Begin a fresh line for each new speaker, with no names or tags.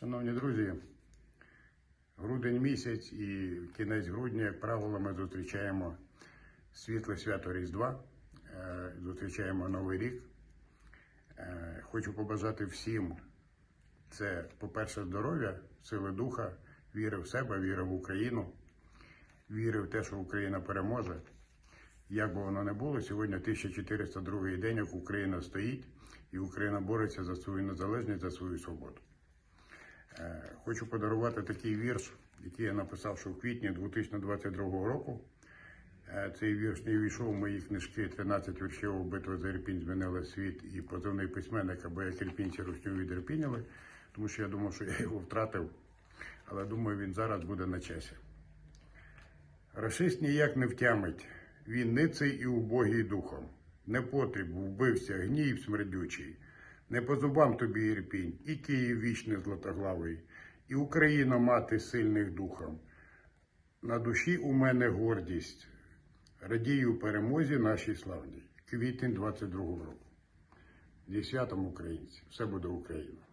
Шановні друзі, грудень місяць і кінець грудня, як правило, ми зустрічаємо світле свято Різдва, е, зустрічаємо Новий рік. Е, Хочу побажати всім це, по-перше, здоров'я, сили духа, віри в себе, віри в Україну, віри в те, що Україна переможе. Як би воно не було, сьогодні 1402 день, як Україна стоїть, і Україна бореться за свою незалежність, за свою свободу. Хочу подарувати такий вірш, який я написав ще в квітні 2022 року. Е, Цей вірш не війшов в мої книжки 13 віршів битва за Ірпінь змінила світ і позивний письменник, або як ірпінці русню відірпіняли, тому що я думав, що я його втратив, але думаю, він зараз буде на часі. Рашист ніяк не втямить, він ниций і убогий духом. Не потріб, вбився, гній смердючий. Не по зубам тобі Ірпінь, і Київ вічний златоглавий, і Україна мати сильних духом. На душі у мене гордість. Радію перемозі нашій славній. Квітень 22 року. Зі святом українці. Все буде Україна.